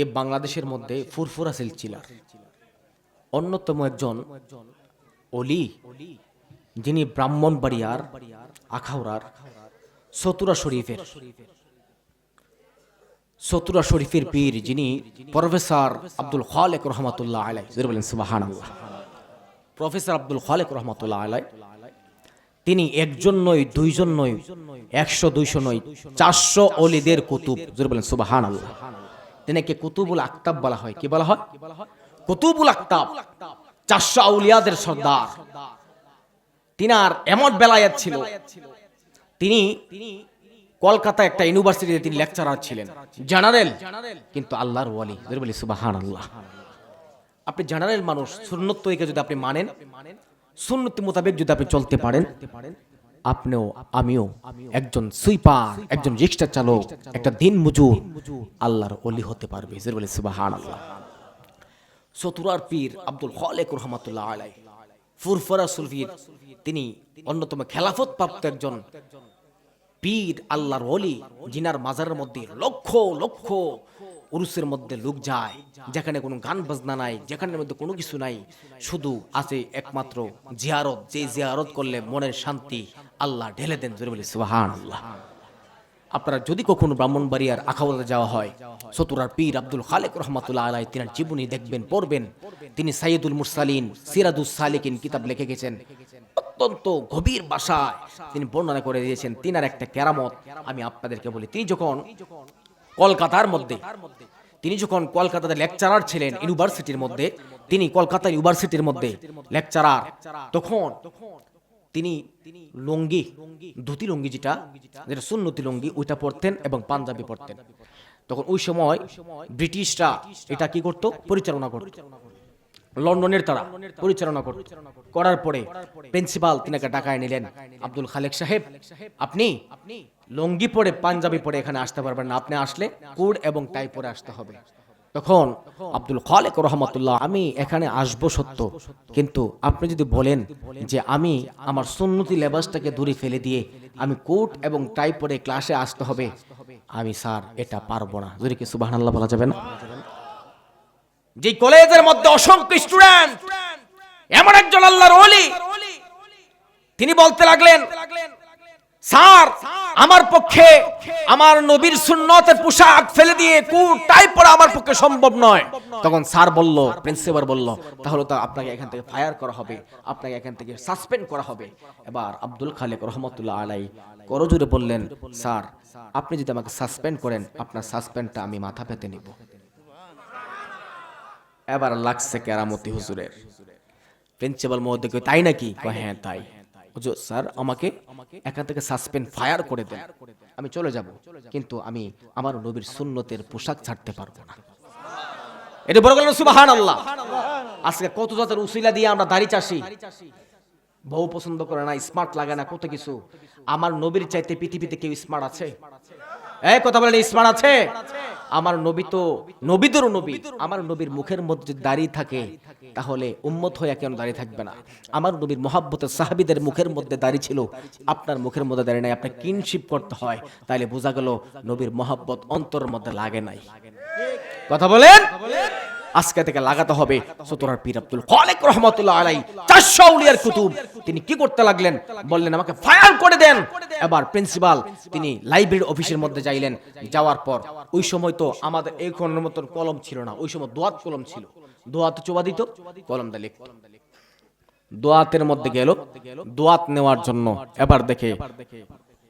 এ বাংলাদেশের মধ্যে ফুরফুরা সিলচিলার অন্যতম একজন অলি, যিনি ব্রাহ্মণবাড়িয়ার আখাউড়ার সতুরা শরীফের। সতুরা শরীফের পীর, যিনি প্রফেসর আব্দুল খালেক রহমতুল্লাহ আলাই সুবাহান প্রফেসর আব্দুল খালেক রহমতুল্লাহ আলাই তিনি একজন নয়, দুইজন নয়, একশো, দুইশো নয়, চারশো অলিদের কুতুব। জোরে বলেন সুবাহান আল্লাহ তিনাকে কুতুবুল আক্তাব বলা হয়? কি বলা হয়? কুতুবুল আক্তাব চারশো আউলিয়াদের সর্দার। তিনার এমন বেলায়াত ছিল, তিনি কলকাতা একটা ইউনিভার্সিটিতে তিনি লেকচারার ছিলেন। জেনারেল, কিন্তু আল্লাহর ওয়ালি। বলি সুবাহান আল্লাহ আপনি জেনারেল মানুষ, সুন্নত তরিকা যদি আপনি মানেন, সুন্নতি মোতাবেক যদি আপনি চলতে পারেন আপনিও, আমিও একজন সুইপার, একজন রিক্সা চালক, একটা দিন মজুর আল্লাহর অলি হতে পারবে। সুবাহান আল্লাহ চতুরার পীর আব্দুল খালেক রহমাতুল্লাহ আলাই ফুরফরা সুলফির, তিনি অন্যতম খেলাফত প্রাপ্ত একজন পীর, আল্লাহর অলি জিনার মাজারের মধ্যে লক্ষ লক্ষ উরুসের মধ্যে লোক যায়, যেখানে কোনো গান বাজনা নাই, যেখানের মধ্যে কোনো কিছু নাই। শুধু আছে একমাত্র জিয়ারত, যে জিয়ারত করলে মনের শান্তি আল্লাহ ঢেলে দেন জোরে বলি সুবাহান আল্লাহ আপনারা যদি কখনো ব্রাহ্মণবাড়িয়ার আখাউড়াতে যাওয়া হয় সতুরার পীর আব্দুল খালেক রহমাতুল্লাহ আলাই তিনার জীবনী দেখবেন, পড়বেন। তিনি সাইয়দুল মুরসালিন সিরাদুস সালিকিন কিতাব লিখে গেছেন। অত্যন্ত গভীর ভাষায় তিনি বর্ণনা করে দিয়েছেন তিনার একটা কেরামত। আমি আপনাদেরকে বলি, তিনি যখন কলকাতার মধ্যে। তিনি যখন কলকাতাতে লেকচারার ছিলেন ইউনিভার্সিটির মধ্যে, তিনি কলকাতা ইউনিভার্সিটির মধ্যে লেকচারার তখন তিনি লুঙ্গি, ধুতি লুঙ্গি যেটা যেটা সুন্নতি লুঙ্গি, ওইটা পরতেন এবং পাঞ্জাবি পরতেন। তখন ওই সময় ব্রিটিশরা এটা কি করত? পরিচালনা করত। লন্ডনের তারা পরিচালনা করত। করার পরে প্রিন্সিপাল তিনাকে ডাকায় নিলেন আব্দুল খালেক সাহেব। আপনি লুঙ্গি পরে পাঞ্জাবি পরে এখানে আসতে পারবেন না। আপনি আসলে কোড এবং টাই পরে আসতে হবে। তখন আব্দুল খালেক রহমতুল্লাহ, আমি এখানে আসব সত্য। কিন্তু আপনি যদি বলেন যে আমি আমার সুন্নতি লেবাসটাকে দূরে ফেলে দিয়ে আমি কোট এবং টাই পরে ক্লাসে আসতে হবে, আমি স্যার এটা পারব না। যদি কি সুবাহ বলা যাবে না? যে কলেজের মধ্যে অসংখ্য স্টুডেন্ট, এমন একজন আল্লাহর ওলি, তিনি বলতে লাগলেন, স্যার আমার পক্ষে আমার নবীর সুন্নতের পোশাক ফেলে দিয়ে কুট টাই পরা আমার পক্ষে সম্ভব নয়। তখন স্যার বলল, প্রিন্সিপাল বলল, তাহলে তো আপনাকে এখান থেকে ফায়ার করা হবে, আপনাকে এখান থেকে সাসপেন্ড করা হবে। এবার আব্দুল খালেক রহমতুল্লাহ আলাই করজুরে বললেন, স্যার, আপনি যদি আমাকে সাসপেন্ড করেন, আপনার সাসপেন্ডটা আমি মাথা পেতে নিব। এবার লাগছে কেরামতি হুজুরের। প্রিন্সিপাল মহোদয় তাই নাকি? হ্যাঁ তাই। হুজুর স্যার আমাকে এখান থেকে সাসপেন্ড ফায়ার করে দেন। আমি চলে যাব, কিন্তু আমি আমার নবীর সুন্নতের পোশাক ছাড়তে পারব না। এটা বড় গেল সুবাহান আল্লাহ আজকে কত জাতের উসিলা দিয়ে আমরা দাড়ি চাষি। বউ পছন্দ করে না স্মার্ট লাগে না, কত কিছু। আমার নবীর চাইতে পৃথিবীতে কেউ স্মার্ট আছে? এই, কথা বলেন স্মার্ট আছে? আমার নবী তো নবীদের নবী। আমার নবীর মুখের মধ্যে যদি দাঁড়িয়ে থাকে, তাহলে উম্মত হইয়া কেন দাঁড়িয়ে থাকবে না। আমার নবীর মহাব্বতের সাহাবিদের মুখের মধ্যে দাঁড়িয়ে ছিল, আপনার মুখের মধ্যে দাঁড়িয়ে নাই আপনার কিনশিপ করতে হয়। তাইলে বোঝা গেল, নবীর মহাব্বত অন্তরের মধ্যে লাগে নাই। কথা বলেন? আজকে থেকে লাগাতে হবে। সতরার পীর আব্দুল খালেক রহমতুল্লাহ আলাই চারশো উলিয়ার কুতুব, তিনি কি করতে লাগলেন? বললেন, আমাকে ফায়ার করে দেন। এবার প্রিন্সিপাল তিনি লাইব্রেরি অফিসের মধ্যে যাইলেন। যাওয়ার পর, ওই সময় তো আমাদের এই কোনের মতন কলম ছিল না, ওই সময় দোয়াত কলম ছিল। দোয়াত চোবা দিত কলমটা লিখত। দোয়াতের মধ্যে গেল, দোয়াত নেওয়ার জন্য এবার দেখে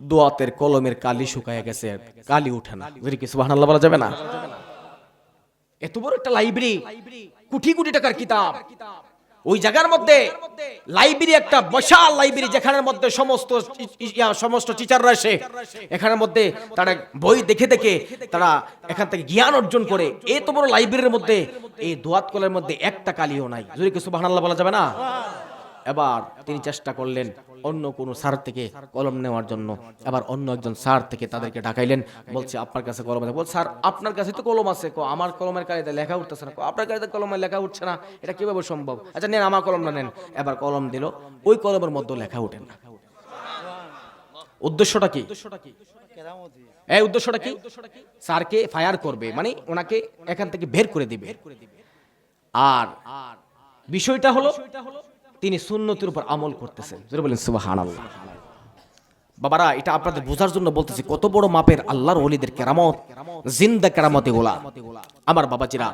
দোয়াতের কলমের কালি শুকায় গেছে, কালি উঠে না। কি সুবহানাল্লাহ বলা যাবে না? এত বড় একটা লাইব্রেরি কোটি কোটি টাকার কিতাব। ওই জায়গার মধ্যে লাইব্রেরি একটা বিশাল লাইব্রেরি যেখানের মধ্যে সমস্ত সমস্ত টিচাররা এসে এখানের মধ্যে তারা বই দেখে দেখে তারা এখান থেকে জ্ঞান অর্জন করে। এত বড় লাইব্রেরির মধ্যে এই দোয়াত কলের মধ্যে একটা কালিও নাই। যদি কিছু বাহানাল্লাহ বলা যাবে না? এবার তিনি চেষ্টা করলেন অন্য কোনো স্যার থেকে কলম নেওয়ার জন্য। এবার অন্য একজন স্যার থেকে তাদেরকে ডাকাইলেন। বলছে, আপনার কাছে কলম আছে। বল স্যার, আপনার কাছে তো কলম আছে। কো, আমার কলমের কালিতে লেখা উঠতেছে না। আপনার কাছে কলমে লেখা উঠছে না। এটা কীভাবে সম্ভব? আচ্ছা নেন, আমার কলমটা নেন। এবার কলম দিল। ওই কলমের মধ্যে লেখা উঠে না। উদ্দেশ্যটা কি? এই উদ্দেশ্যটা কি? স্যারকে ফায়ার করবে মানে ওনাকে এখান থেকে বের করে দিবে। আর বিষয়টা হলো তিনি সুন্নতির উপর আমল করতেছেন। জোরে বলেন, সুবহানাল্লাহ। বাবারা, এটা আপনাদের বোঝার জন্য বলতেছি, কত বড় মাপের আল্লাহর ওলিদের কেরামত, জিন্দা কেরামত এগুলা আমার বাবাজিরা,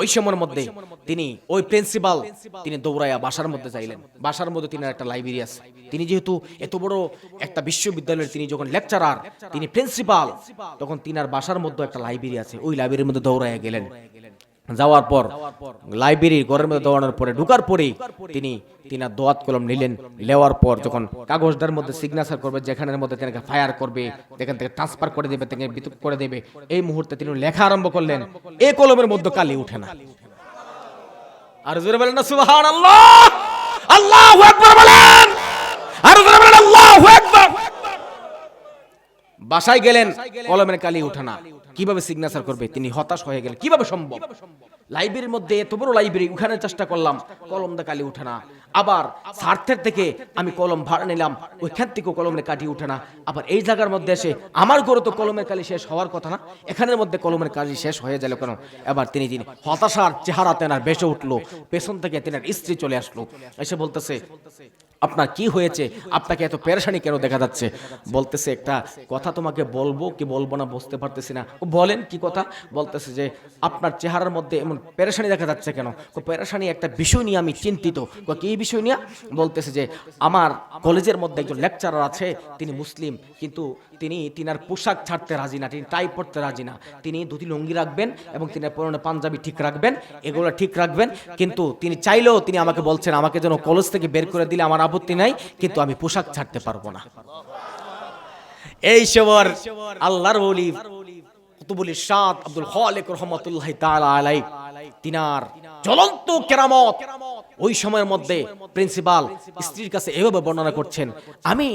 ওই সময়ের মধ্যে তিনি ওই প্রিন্সিপাল, তিনি দৌড়াইয়া বাসার মধ্যে যাইলেন। বাসার মধ্যে তিনি একটা লাইব্রেরি আছে। তিনি যেহেতু এত বড় একটা বিশ্ববিদ্যালয়ের তিনি যখন লেকচারার, তিনি প্রিন্সিপাল, তখন তিনার বাসার মধ্যে একটা লাইব্রেরি আছে। ওই লাইব্রেরির মধ্যে দৌড়াইয়া গেলেন। যাওয়ার পর লাইব্রেরির ঘরের মধ্যে দৌড়ানোর পরে ঢুকার পরেই তিনি তিনার দোয়াত কলম নিলেন। নেওয়ার পর যখন কাগজটার মধ্যে সিগনেচার করবে যেখানের মধ্যে তিনি ফায়ার করবে। যেখান থেকে ট্রান্সফার করে দেবে থেকে বিদ্যুৎ করে দেবে এই মুহূর্তে তিনি লেখা আরম্ভ করলেন এই কলমের মধ্যে কালি উঠে না। আর জোরে বলেন না সুবহান আল্লাহ আল্লাহু আকবার বলেন! আর জোরে বলেন আল্লাহু আকবার! বাসায় গেলেন কলমের কালি উঠে না। কীভাবে সিগনেচার করবে? তিনি হতাশ হয়ে গেলেন। কীভাবে সম্ভব? লাইব্রেরির মধ্যে এত বড় লাইব্রেরি ওখানে চেষ্টা করলাম। কলম দা কালি উঠে না আবার স্বার্থের থেকে আমি কলম ভাড়া নিলাম। ওইখান থেকেও কলমের কাটি উঠে না আবার এই জায়গার মধ্যে এসে আমার গরু তো কলমের কালি শেষ হওয়ার কথা না। এখানের মধ্যে কলমের কালি শেষ হয়ে গেল কেন? এবার তিনি তিনি হতাশার চেহারা তেনার বেসে উঠল। পেছন থেকে তেনার স্ত্রী চলে আসলো। এসে বলতেছে আপনার কি হয়েছে? আপনাকে এত পেরেশানি কেন দেখা যাচ্ছে? বলতেছে একটা কথা তোমাকে বলব কি বলব না বুঝতে পারতেছি না। ও বলেন কি কথা? বলতেছে যে, আপনার চেহারার মধ্যে এমন পেরেশানি দেখা যাচ্ছে কেন? পেরেশানি একটা বিষয় নিয়ে আমি চিন্তিত। কি বিষয় নিয়ে? বলতেছে যে, আমার কলেজের মধ্যে একজন লেকচারার আছে, তিনি মুসলিম, কিন্তু তিনি, তিনার পোশাক ছাড়তে রাজি না, তিনি টাই পড়তে রাজি না। তিনি দুটি লুঙ্গি রাখবেন এবং তিনি পরনে পাঞ্জাবি ঠিক রাখবেন, এগুলো ঠিক রাখবেন, কিন্তু তিনি চাইলেও তিনি আমাকে বলছেন, আমাকে যেন কলেজ থেকে বের করে দিলে আমার আপত্তি নাই কিন্তু আমি পোশাক ছাড়তে পারব না। এই সবর আল্লাহর ওলি কুতুবুল ইরশাদ আব্দুল খালিক রহমাতুল্লাহ তাআলা আলাই তিনার জ্বলন্ত কেরামত ওই সময়ের মধ্যে প্রিন্সিপাল স্ত্রীর কাছে এভাবে বর্ণনা করছেন, আমি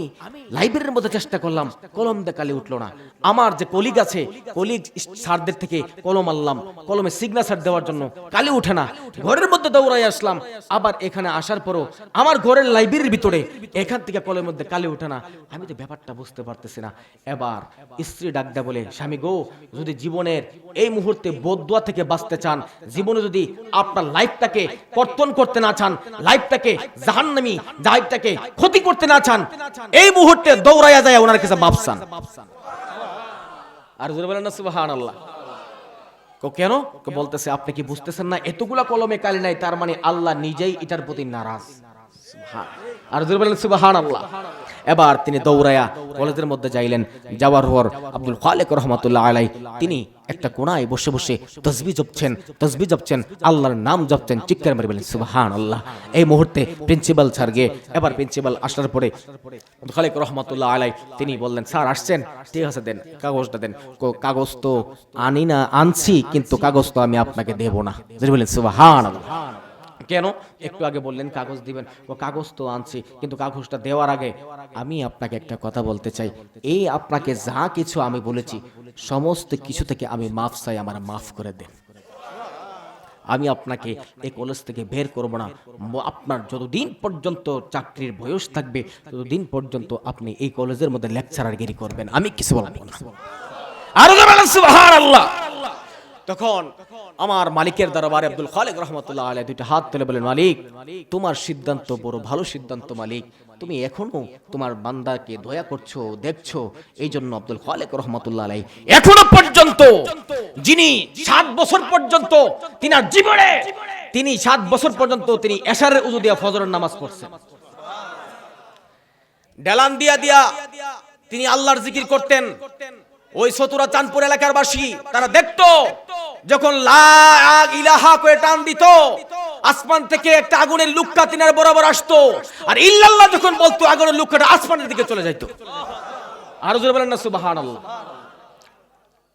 লাইব্রেরির মধ্যে চেষ্টা করলাম, কলম দিয়ে কালি উঠল না। আমার যে কলিগ আছে, কলিগ স্যারদের থেকে কলম আনলাম, কলমে সিগনেচার দেওয়ার জন্য কালি উঠে না। ঘরের মধ্যে দৌড়াই আসলাম, আবার এখানে আসার পরও আমার ঘরের লাইব্রেরির ভিতরে এখান থেকে কলের মধ্যে কালি উঠে না। আমি তো ব্যাপারটা বুঝতে পারতেছি না। এবার স্ত্রী ডাক দেয় বলে, স্বামী গো, যদি জীবনের এই মুহূর্তে বদুয়া থেকে বাঁচতে চান, জীবনে যদি আপনার লাইফটাকে কর্তন করতে না চান, লাইফটাকে লাইফটাকে ক্ষতি করতে না চান, এই মুহূর্তে দৌড়াইয়া যায় ওনার কাছে বাপসান আর জোরে বলেন কেন? বলতেছে, আপনি কি বুঝতেছেন না? এতগুলা কলমে কালি নাই, তার মানে আল্লাহ নিজেই এটার প্রতি নারাজ। এবার তিনি দৌড়ায়া কলেজের মধ্যে যাইলেন। যাওয়ার পর আব্দুল খালেক রহমতুল্লাহ আলাই তিনি একটা কোনায় বসে বসে তসবি জপছেন তসবি জপছেন, আল্লাহর নাম জপছেন, চিৎকার মেরে বলেন সুবহান আল্লাহ এই মুহূর্তে প্রিন্সিপাল স্যার গিয়ে, এবার প্রিন্সিপাল আসার পরে খালেক রহমতুল্লাহ আলাই তিনি বললেন, স্যার, আসছেন? ঠিক আছে, দেন, কাগজটা দেন। কাগজ তো আনি না, আনছি, কিন্তু কাগজ তো আমি আপনাকে দেব না। বলেন সুবহান আল্লাহ কেন? একটু আগে বললেন কাগজ দিবেন। ও কাগজ তো আনছি, কিন্তু কাগজটা দেওয়ার আগে আমি আপনাকে একটা কথা বলতে চাই। এই আপনাকে যা কিছু আমি বলেছি, সমস্ত কিছু থেকে আমি মাফ চাই, আমার মাফ করে দেন। আমি আপনাকে এই কলেজ থেকে বের করব না। আপনার যতদিন পর্যন্ত চাকরির বয়স থাকবে, ততদিন পর্যন্ত আপনি এই কলেজের মধ্যে লেকচারার গিরি করবেন। আমি কিছু বলব না। সুবহানাল্লাহ। তখন আমার মালিকের দরবারে আব্দুল খালেক রহমতুল্লাহ আলাই দুইটা হাত তুলে বলেন মালিক, তোমার সিদ্ধান্ত বড় ভালো সিদ্ধান্ত, মালিক। তুমি এখনও তোমার বান্দাকে দয়া করছ, দেখছ এই জন্য আব্দুল খালেক রহমতুল্লাহ আলাই এখনও পর্যন্ত যিনি সাত বছর পর্যন্ত তিনার জীবনে, তিনি সাত বছর পর্যন্ত তিনি এশারের উজু দিয়া ফজরের নামাজ পড়ছেন। ডেলান দিয়া দিয়া তিনি আল্লাহর জিকির করতেন। ওই সতুরা চাঁদপুর এলাকার বাসী, তারা দেখতো যখন ইলাহা করে টান দিত, আসমান থেকে একটা আগুনের লুক্কা তিনার বরাবর আসতো, আর ইল্লাল্লাহ যখন বলতো আগুনের লুক্কাটা আসমানের দিকে চলে যাইতো। আরও জোরে বলেন না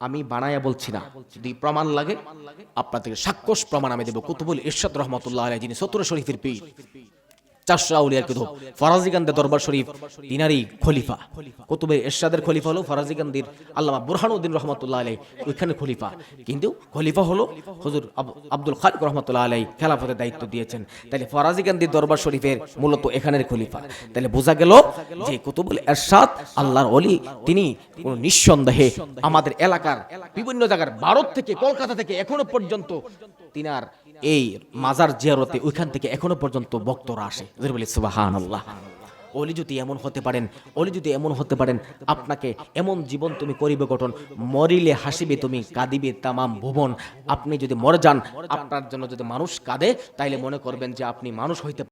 আমি বানায়া বলছি না, যদি প্রমাণ লাগে আপনাদের সাক্ষ্যস প্রমাণ আমি দেব। কুতুবুল ইরশাদ রহমতুল্লাহ আলাইহি যিনি সতুরা শরীফের পীর। দায়িত্ব দিয়েছেন। তাহলে ফরাজিকান্দির দরবার শরীফের মূলত এখানের খলিফা। তাহলে বোঝা গেল যে কুতুবুল এরশাদ আল্লাহর অলি তিনি নিঃসন্দেহে আমাদের এলাকার বিভিন্ন জায়গার ভারত থেকে কলকাতা থেকে এখনও পর্যন্ত তিনার এই মাজার জিয়ারতে ওইখান থেকে এখনও পর্যন্ত বক্তরা আসে। বলে সুবাহান আল্লাহ অলি যদি এমন হতে পারেন অলি যদি এমন হতে পারেন, আপনাকে এমন জীবন তুমি করিবে গঠন, মরিলে হাসিবে তুমি, কাঁদিবে তামাম ভুবন। আপনি যদি মরে যান, আপনার জন্য যদি মানুষ কাঁদে, তাইলে মনে করবেন যে আপনি মানুষ হইতে